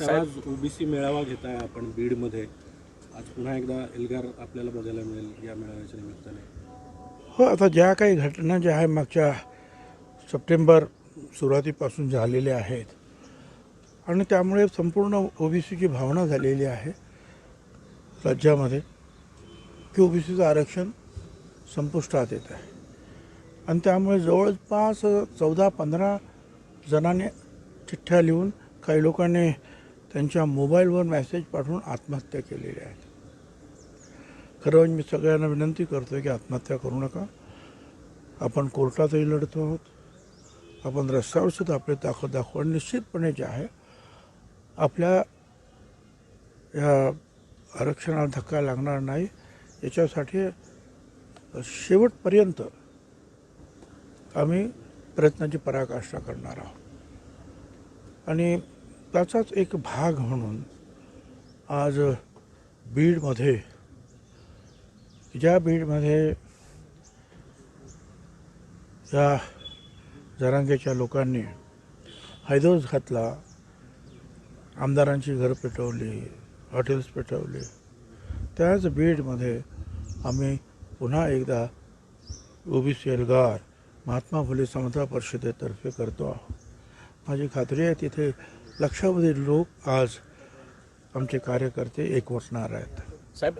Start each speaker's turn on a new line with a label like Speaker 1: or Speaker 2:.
Speaker 1: आज ओबीसी मेळावा घेताय आपण बीडमध्ये. आज पुन्हा एकदा एल्गार आपल्याला बघायला मिळेल या मेळाव्याच्या निमित्ताने.
Speaker 2: हो आता ज्या काही घटना ज्या आहे मागच्या सप्टेंबर सुरुवातीपासून झालेल्या आहेत आणि त्यामुळे संपूर्ण ओबीसीची भावना झालेली आहे राज्यामध्ये की ओबीसीचं आरक्षण संपुष्टात येत आहे. आणि त्यामुळे जवळपास चौदा पंधरा जणांनी चिठ्ठ्या लिहून काही लोकांनी त्यांच्या मोबाईलवर मॅसेज पाठवून आत्महत्या केलेल्या आहेत. खरं म्हणजे मी सगळ्यांना विनंती करतो की आत्महत्या करू नका. आपण कोर्टातही लढतो आहोत. आपण रस्त्यावर सुद्धा आपले दाखव दाखव आणि निश्चितपणे जे आहे आपल्या या आरक्षणाला धक्का लागणार नाही. याच्यासाठी शेवटपर्यंत आम्ही प्रयत्नाची पराकाष्ठा करणार आहोत. आणि त्याचाच एक भाग म्हणून आज बीडमध्ये ज्या बीडमध्ये या जरांगेच्या लोकांनी हैदोस घातला आमदारांची घरं पेटवली हॉटेल्स पेटवली त्याच बीडमध्ये आम्ही पुन्हा एकदा ओबीसी एल्गार महात्मा फुले समता परिषदेतर्फे करतो आहोत. माझी खात्री आहे तिथे लक्षावधी लोक आज आमचे कार्यकर्ते एकवटणार आहेत.
Speaker 1: साहेब